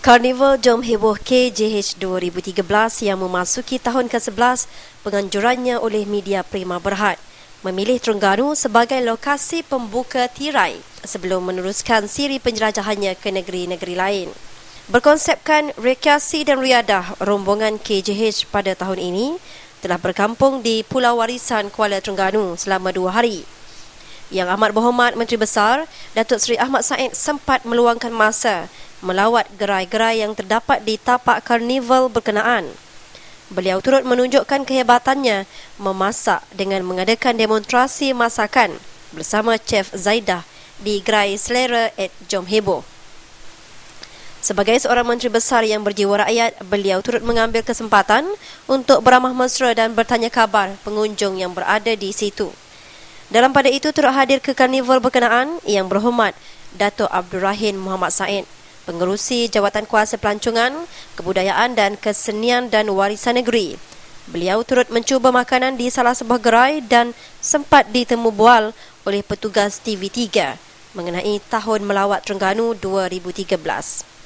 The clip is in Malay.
Karnival Jom Heboh KJH 2013 yang memasuki tahun ke-11 penganjurannya oleh media Prima Berhad memilih Terengganu sebagai lokasi pembuka tirai sebelum meneruskan siri penjelajahannya ke negeri-negeri lain. Berkonsepkan rekreasi dan riadah, rombongan KJH pada tahun ini telah berkampung di Pulau Warisan Kuala Terengganu selama dua hari. Yang amat berhormat Menteri Besar, Datuk Seri Ahmad Said sempat meluangkan masa melawat gerai-gerai yang terdapat di tapak karnival berkenaan. Beliau turut menunjukkan kehebatannya memasak dengan mengadakan demonstrasi masakan bersama Chef Zaidah di gerai selera at Jom Hebo. Sebagai seorang menteri besar yang berjiwa rakyat, beliau turut mengambil kesempatan untuk beramah mesra dan bertanya kabar pengunjung yang berada di situ. Dalam pada itu turut hadir ke karnival berkenaan yang berhormat Dato' Abdul Rahim Muhammad Said pengerusi Jawatan Kuasa Pelancongan, Kebudayaan dan Kesenian dan Warisan Negeri. Beliau turut mencuba makanan di salah sebuah gerai dan sempat ditemu bual oleh petugas TV3 mengenai tahun melawat Terengganu 2013.